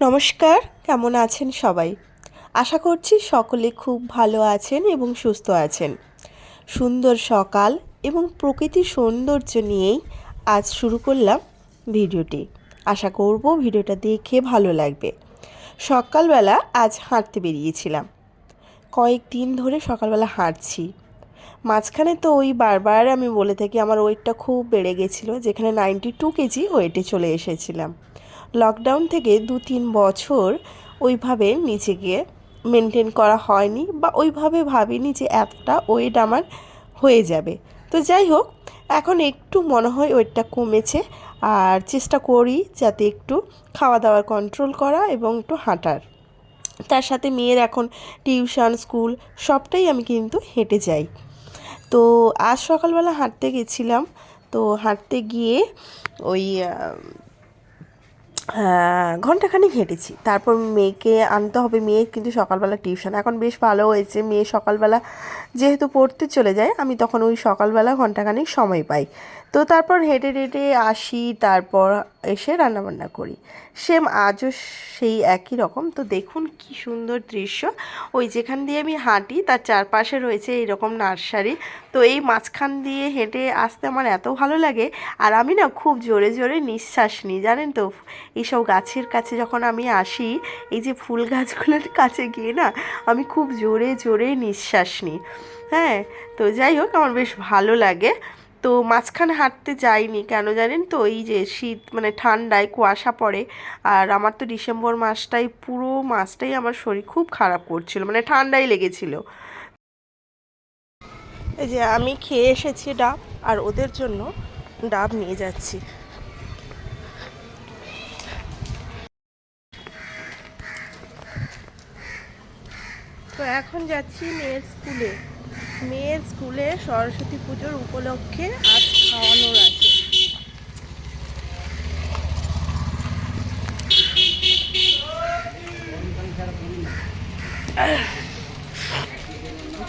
নমস্কার, কেমন আছেন সবাই? আশা করছি সকলে খুব ভালো আছেন এবং সুস্থ আছেন। সুন্দর সকাল এবং প্রকৃতির সৌন্দর্য নিয়েই আজ শুরু করলাম ভিডিওটি। আশা করব ভিডিওটা দেখে ভালো লাগবে। সকালবেলা আজ হাঁটতে বেরিয়েছিলাম। কয়েকদিন ধরে সকালবেলা হাঁটছি। মাঝখানে তো ওই বারবার আমি বলে থাকি, আমার ওয়েটটা খুব বেড়ে গেছিল, যেখানে নাইনটি টু কেজি ওয়েটে চলে এসেছিলাম। লকডাউন থেকে দু তিন বছর ওইভাবে নিজেকে মেনটেন করা হয়নি বা ওইভাবে ভাবিনি যে এতটা ওয়েট আমার হয়ে যাবে। তো যাই হোক, এখন একটু মনে হয় ওয়েটটা কমেছে আর চেষ্টা করি যাতে একটু খাওয়া দাওয়ার কন্ট্রোল করা এবং একটু হাঁটার। তার সাথে মেয়ের এখন টিউশন স্কুল সবটাই আমি কিন্তু হেঁটে যাই। তো আজ সকালবেলা হাঁটতে গেছিলাম, তো হাঁটতে গিয়ে ওই ঘন্টাখানিক হেঁটেছি। তারপর মেয়েকে আনতে হবে, মেয়ে কিন্তু সকালবেলা টিউশন। এখন বেশ ভালো হয়েছে, মেয়ে সকালবেলা যেহেতু পড়তে চলে যায়, আমি তখন ওই সকালবেলা ঘন্টাখানেক সময় পাই। তো তারপর হেঁটে হেঁটে আসি, তারপর এসে রান্নাবান্না করি। সেম আজও সেই একই রকম। তো দেখুন কি সুন্দর দৃশ্য। ওই যেখান দিয়ে আমি হাঁটি, তার চারপাশে রয়েছে এইরকম নার্সারি। তো এই মাঝখান দিয়ে হেঁটে আসতে আমার এত ভালো লাগে। আর আমি না খুব জোরে জোরে নিঃশ্বাস নিই, জানেন তো? এইসব গাছের কাছে যখন আমি আসি, এই যে ফুল গাছগুলোর কাছে গিয়ে না আমি খুব জোরে জোরে নিঃশ্বাস নিই। হ্যাঁ তো যাই হোক, আমার বেশ ভালো লাগে। তো মাঝখানে হাঁটতে যাইনি, কেন জানেন তো? এই যে শীত মানে ঠান্ডায় কুয়াশা পড়ে, আর আমার তো ডিসেম্বর মাসটাই, পুরো মাসটাই আমার শরীর খুব খারাপ করছিল মানে ঠান্ডাই লেগেছিল। এই যে আমি খেয়ে এসেছি ডাব, আর ওদের জন্য ডাব নিয়ে যাচ্ছি। তো এখন যাচ্ছি মেয়ের স্কুলে। মেয়ের স্কুলে সরস্বতী পুজোর উপলক্ষে আজ খাওয়ানোর আছে।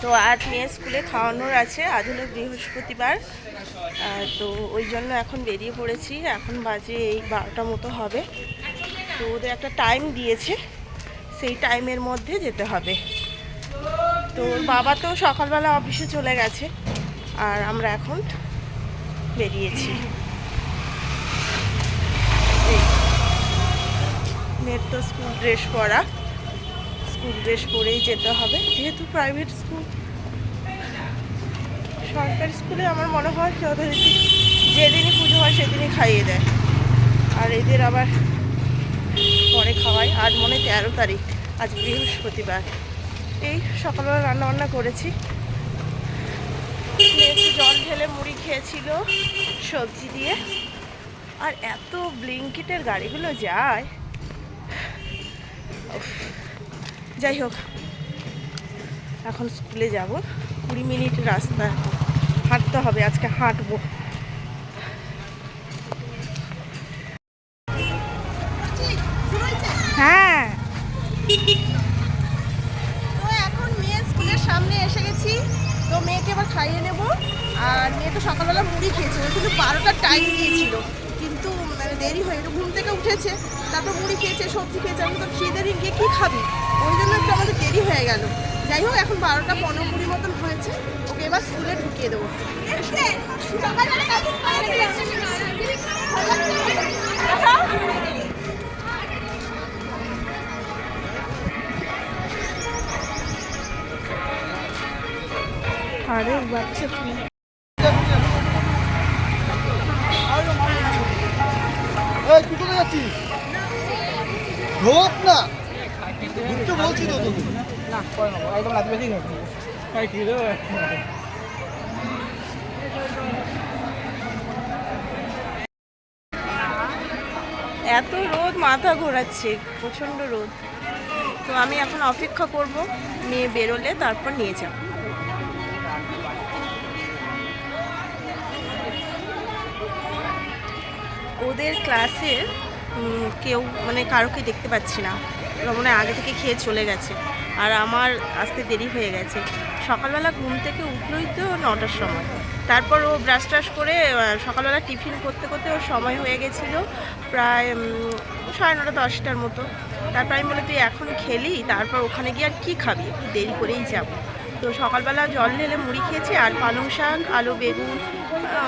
তো আজ মেয়ের স্কুলে খাওয়ানোর আছে হলো বৃহস্পতিবার। তো ওই জন্য এখন বেরিয়ে পড়েছি, এখন বাজে এই বারোটা মতো হবে। তো ওদের একটা টাইম দিয়েছে, সেই টাইমের মধ্যে যেতে হবে। তো ওর বাবা তো সকালবেলা অফিসে চলে গেছে। আর আমরা এখন বেরিয়েছি। মেয়ের তো স্কুল ড্রেস পরা। স্কুল ড্রেস পরেই যেতে হবে। যেহেতু প্রাইভেট স্কুল, সরকারি স্কুলে আমার মনে হয় যথারীতি যেদিনই পুজো হয় সেদিনই খাইয়ে দেয়। আর এদের আবার পরে খাওয়াই আজ মনে তেরো তারিখ, আজ বৃহস্পতিবার। এই সকালবেলা রান্না বান্না করেছি জল ঢেলে মুড়ি খেয়েছিল সবজি দিয়ে। আর এত ব্লিঙ্কিটের গাড়িগুলো যায়। যাই হোক, এখন স্কুলে যাব। কুড়ি মিনিট রাস্তা। হাঁটতে হবে, আজকে হাঁটবো। টাইম কিন্তু মানে দেরি হয়ে গেল। ঘুম থেকে উঠেছে, তারপর মুড়ি খেয়েছে, সবজি খেয়েছে, আমি তো খিদে দিন গিয়ে কী খাবি? ওই জন্য একটু আমাদের দেরি হয়ে গেল। যাই হোক, এখন বারোটা পনেরো কুড়ি মতন হয়েছে। ওকে, এবার স্কুলে ঢুকিয়ে দেবো। আরে, বাচ্চা এত রোদ, মাথা ঘোরাচ্ছে, প্রচণ্ড রোদ। তো আমি এখন অপেক্ষা করব, মেয়ে বেরোলে তারপর নিয়ে যাব। ওদের ক্লাসের কেউ মানে কারোকে দেখতে পাচ্ছি না। মনে আগে থেকে খেয়ে চলে গেছে। আর আমার আসতে দেরি হয়ে গেছে। সকালবেলা ঘুম থেকে উঠলোই তো নটার সময়। তারপর ও ব্রাশ ট্রাশ করে সকালবেলা টিফিন করতে করতে ওর সময় হয়ে গেছিল প্রায় সাড়ে নটা দশটার মতো। তারপর আমি বলে, তুই এখন খেলি, তারপর ওখানে গিয়ে আর কী খাবি? একটু দেরি করেই যাব। তো সকালবেলা জল ঢেলে মুড়ি খেয়েছি আর পালং শাক, আলু, বেগুন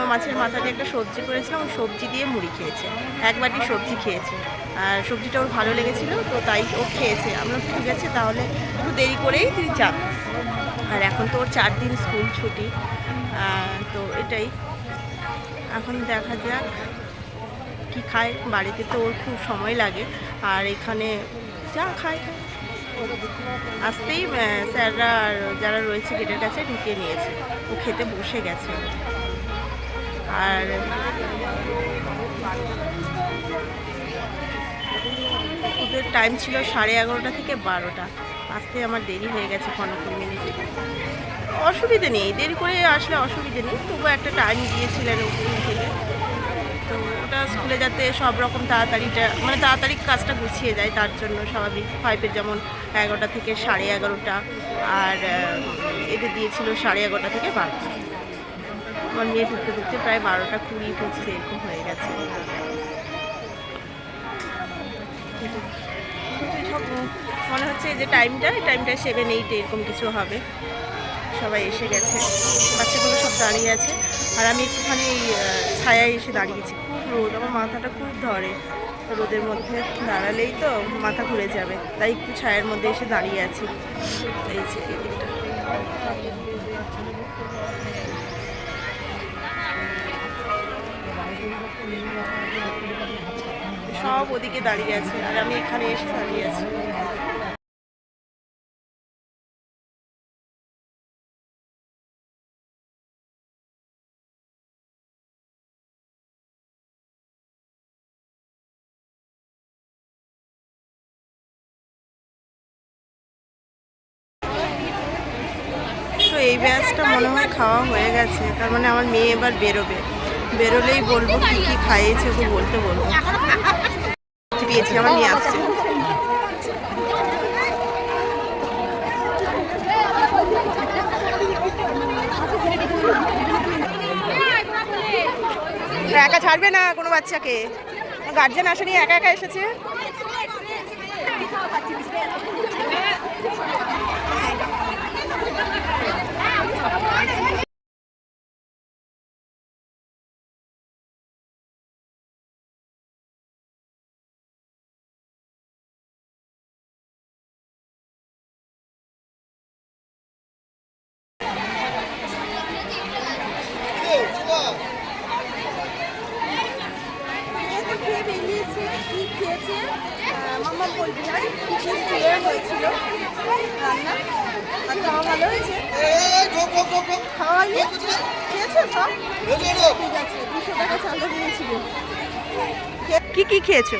মাছের মাথা দিয়ে একটা সবজি করেছিলাম সবজি দিয়ে মুড়ি খেয়েছে। এক বাটি সবজি খেয়েছে। আর সবজিটা ওর ভালো লেগেছিলো, তো তাই ও খেয়েছে। আমরা ঠিক আছে, তাহলে দেরি করেই তুই যাবি আর এখন তো ওর চার দিন স্কুল ছুটি তো এটাই। এখন দেখা যাক কি খায়। বাড়িতে তো ওর খুব সময় লাগে। আর এখানে যা খায়। খায় আসতেই স্যাররা আর যারা রয়েছে গেটের কাছে ঢুকিয়ে নিয়েছে। ও খেতে বসে গেছে। আর ওদের টাইম ছিল সাড়ে এগারোটা থেকে বারোটা। আসতে আমার দেরি হয়ে গেছে পনেরো কুড়ি মিনিট। অসুবিধে নেই, দেরি করে আসলে অসুবিধে নেই, তবু একটা টাইম দিয়েছিলেন স্কুল থেকে। তো ওটা স্কুলে যাতে সব রকম তাড়াতাড়িটা মানে তাড়াতাড়ি কাজটা গুছিয়ে যায়, তার জন্য স্বাভাবিক। ফাইভের যেমন এগারোটা থেকে সাড়ে এগারোটা, আর এদের দিয়েছিল সাড়ে এগারোটা থেকে বারোটা। আমার মেয়ে ঢুকতে ঢুকতে প্রায় বারোটা কুড়ি পঁচিশ এরকম হয়ে গেছে। সব মনে হচ্ছে যে টাইমটা এই টাইমটা সেভেন এইট এরকম কিছু হবে। সবাই এসে গেছে। বাচ্চাগুলো সব দাঁড়িয়ে আছে। আর আমি একটুখানি ছায়ায় এসে দাঁড়িয়েছি। খুব রোদ, আমার মাথাটা খুব ধরে। রোদের মধ্যে দাঁড়ালেই তো মাথা ঘুরে যাবে। তাই একটু ছায়ার মধ্যে এসে দাঁড়িয়ে আছি। এই যে সব ওদিকে দাঁড়িয়ে আছে। আর আমি এখানে এসে দাঁড়িয়ে আছি। ব্যাচটা মনে হয় খাওয়া হয়ে গেছে। তার মানে আমার মেয়ে এবার বেরোবে। বেরোলেই বলব কি কি খাইয়েছে ওকে বলতে বলব। পেয়েছি? আমার নিয়ে আসছে। একা ছাড়বে না কোনো বাচ্চাকে? গার্জেন আসেনি, একা একা এসেছে তো খেয়ে বেরিয়েছে কি খেয়েছে মাম্মা বলবি না কিছু খেয়ে হয়েছিল রান্না আর খাওয়া ভালো হয়েছে এই ঢোক ঢোক ঢোক ঢোক খাওয়া হয়নি খেয়েছো সব ভেতরে ঢোক ঠিক আছে দুশো টাকা চাঁদা দিয়েছিল কি কি খেয়েছো?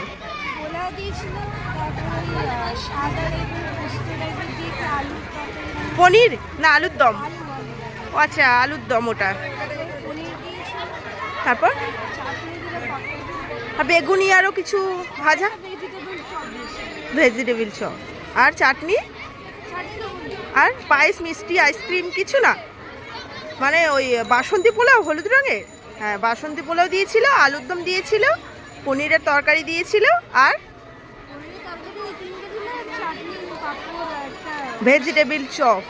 পোলাও দিয়েছিল তারপরে সাদা লেবু পোস্ত লেবু দিয়ে একটা পনির? না আলুর দম। ও আচ্ছা আলুর দম ওটা। তারপর? বেগুনি আরও কিছু ভাজা? ভেজিটেবল চপ আর চাটনি? চাটনি আর পায়েস মিষ্টি আইসক্রিম কিছু না? মানে ওই বাসন্তী পোলাও হলুদ রঙের? হ্যাঁ বাসন্তী পোলাও দিয়েছিল আলুর দম দিয়েছিল পনিরের তরকারি দিয়েছিল আর ভেজিটেবিল চপ।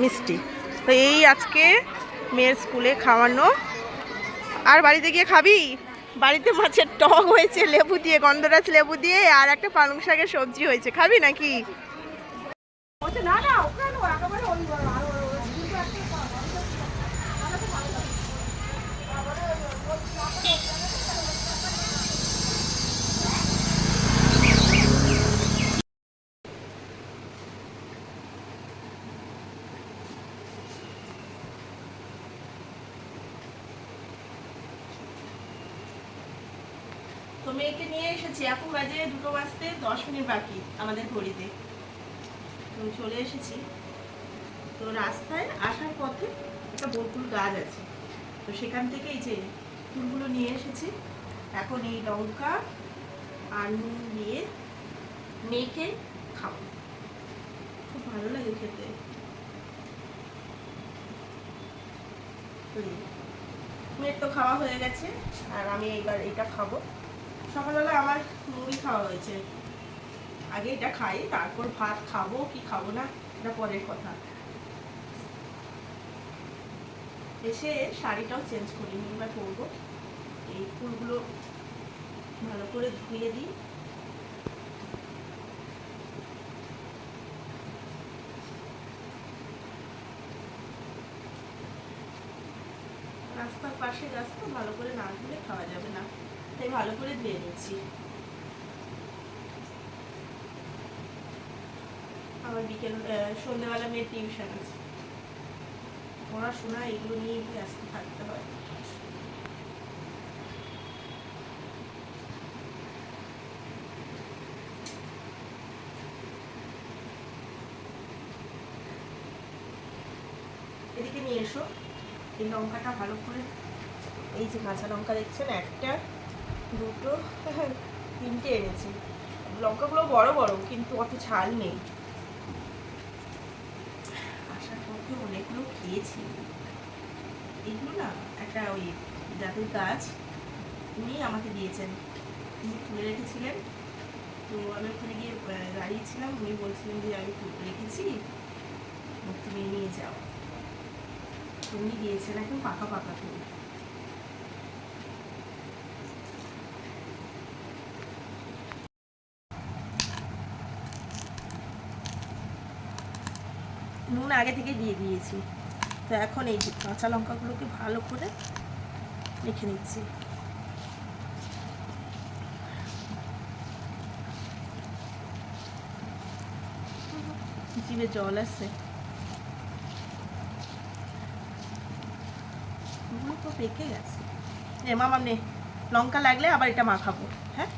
মিষ্টি। তো এই আজকে মেয়ের স্কুলে খাওয়ানো। আর বাড়িতে গিয়ে খাবি? বাড়িতে মাছের টক হয়েছে, লেবু দিয়ে, গন্ধরাজ লেবু দিয়ে, আর একটা পালং শাকের সবজি হয়েছে। খাবি নাকি না না ওখানে একেবারে ওই আর কিন্তু একটা তো মেয়েকে নিয়ে এসেছি এখন বাজে দুটো বাজতে দশ মিনিট বাকি আমাদের ঘড়িতে। তো চলে এসেছি। তো রাস্তায় আসার পথে একটা বকুল গাছ আছে। তো সেখান থেকে এই যে ফুলগুলো নিয়ে এসেছি, এখন এই লঙ্কা আর নুন দিয়ে মেখে খাব। খুব ভালো লাগে খেতে। তো খাওয়া হয়ে গেছে, আর আমি এইবার এটা খাব। সকালবেলা আমার মুড়ি খাওয়া হয়েছে। আগে এটা খাই, তারপর ভাত খাব, কি খাব না, এটা পরের কথা। এসে শাড়িটাও চেঞ্জ করি এবার পরবো। এই ফুলগুলো ভালো করে ধুয়ে দিই। রাস্তার পাশে গাছ তো ভালো করে না ধুলে খাওয়া যাবে না। তাই ভালো করে ধুয়ে নিচ্ছি। আবার বিকেল সন্ধ্যেবেলা মেয়ের টিউশন আছে। পড়াশোনা এগুলো নিয়ে ব্যস্ত থাকতে হয়। এদিকে নিয়ে এসো। এই লঙ্কাটা ভালো করে, এই যে কাঁচা লঙ্কা দেখছেন, একটা দুটো তিনটে এনেছি। লঙ্কাগুলো বড় বড়, কিন্তু অত ঝাল নেই। আসার পথে অনেকগুলো খেয়েছি। এগুলো না একটা ওই জাতের গাছ উনি আমাকে দিয়েছেন। উনি তুলে রেখেছিলেন। তো আমি ওখানে গিয়ে দাঁড়িয়েছিলাম। উনি বলছিলেন যে, আমি রেখেছি। তুমি নিয়ে যাও। তো উনি দিয়েছেন একদম পাকা পাকা ফুল নুন আগে থেকে দিয়ে দিয়েছি। তো এখন এই কাঁচা লঙ্কাগুলোকে ভালো করে রেখে নিচ্ছি। জিভে জল ওগুলো তো পেকে গেছে। মামা নে, লঙ্কা লাগলে আবার এটা মাখাবো হ্যাঁ?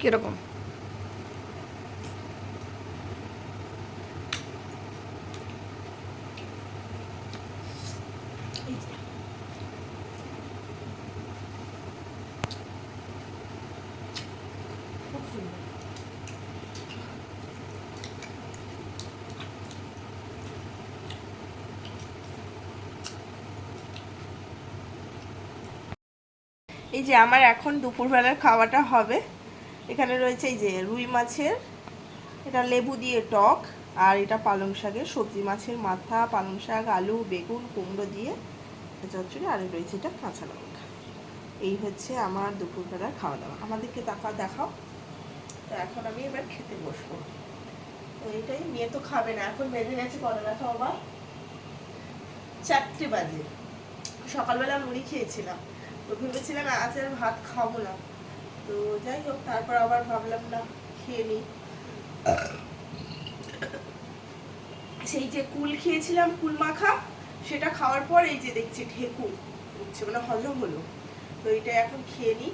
কীরকম এই যে। খুব সুন্দর এই যে আমার এখন দুপুরবেলার খাওয়াটা হবে। এখানে রয়েছে এই যে রুই মাছের, এটা লেবু দিয়ে টক, আর এটা পালং শাকের সবজি মাছের মাথা, পালং শাক, আলু, বেগুন, কুমড়ো দিয়ে চচ্চড়ি, আর রয়েছে এটা কাঁচা লঙ্কা। এই হচ্ছে আমার দুপুরবেলার খাওয়া দাওয়া আমাদেরকে দেখা দেখাও। তো এখন আমি এবার খেতে বসবো। তো এটাই, মেয়ে তো খাবে না, এখন বেজে গেছে কটা দেখা আবার। চারটে বাজে। সকালবেলা মুড়ি খেয়েছিলাম। তো ভেবেছিলাম আজ আর ভাত খাব না। তো যাই হোক, তারপর আবার ভাবলাম, না, খেয়ে নিই। সেই যে কুল খেয়েছিলাম, কুল মাখা, সেটা খাওয়ার পর এই যে দেখছি ঢেকু উঠছে মানে হজম হলো। তো এটা এখন খেয়ে নিই।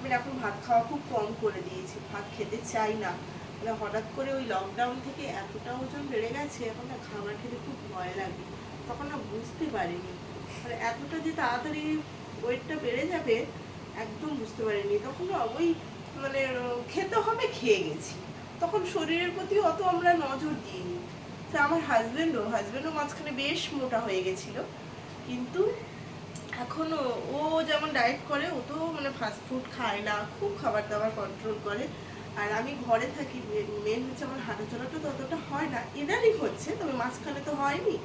মানে এখন ভাত খাওয়া খুব কম করে দিয়েছি, ভাত খেতে চাই না। মানে হঠাৎ করে ওই লকডাউন থেকে এতটা ওজন বেড়ে গেছে, এখন না খাবার খেতে খুব ভয় লাগে। তখন না বুঝতে পারিনি। মানে এতটা যে তাড়াতাড়ি ওয়েটটা বেড়ে যাবে, একদম বুঝতে পারিনি। তখন ওই মানে খেতে হবে খেয়ে গেছি। তখন শরীরের প্রতি অত আমরা নজর দিইনি। তো আমার হাজবেন্ডও হাজবেন্ডও মাঝখানে বেশ মোটা হয়ে গেছিল। কিন্তু এখনও ও যেমন ডায়েট করে, ও তো মানে ফাস্ট ফুড খায় না, খুব খাবার দাবার কন্ট্রোল করে। আর আমি ঘরে থাকি মেন হচ্ছে আমার হাঁটা চলাটা তো অতটা হয় না। ইদানিং হচ্ছে, তবে মাঝখানে তো হয়নি।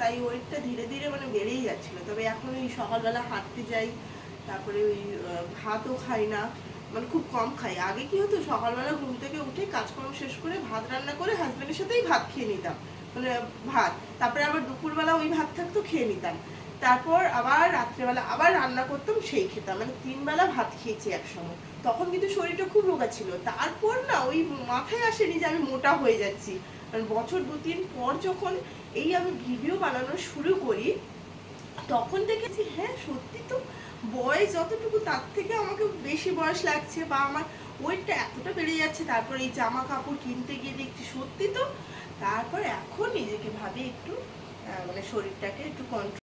তাই ওয়েটটা ধীরে ধীরে মানে বেড়েই যাচ্ছিল। তবে এখন ওই সকালবেলা হাঁটতে যাই, তারপরে ওই ভাতও খাই না মানে খুব কম খাই। আগে কি হতো, সকালবেলা ঘুম থেকে উঠে কাজকর্ম শেষ করে ভাত রান্না করে হাজব্যান্ডের সাথেই ভাত খেয়ে নিতাম। মানে ভাত। তারপরে আবার দুপুরবেলা ওই ভাত থাকতো, খেয়ে নিতাম। তারপর আবার রাত্রেবেলা আবার রান্না করতাম, সেই খেতাম। মানে তিনবেলা ভাত খেয়েছি একসঙ্গে তখন কিন্তু শরীরটা খুব রোগা ছিল। তারপর না ওই মাথায় আসেনি যে আমি মোটা হয়ে যাচ্ছি। মানে বছর দু তিন পর যখন এই আমি ভিডিও বানানো শুরু করি, তখন দেখেছি হ্যাঁ সত্যি তো বয়স যতটুকু তার থেকে আমাকে বেশি বয়স লাগছে বা আমার ওয়েটটা এতটা বেড়ে যাচ্ছে, তারপর এই জামা কাপড় কিনতে গিয়ে দেখছি সত্যি তো, তারপর এখন নিজেকে ভাবে একটু মানে শরীরটাকে একটু কন্ট্রোল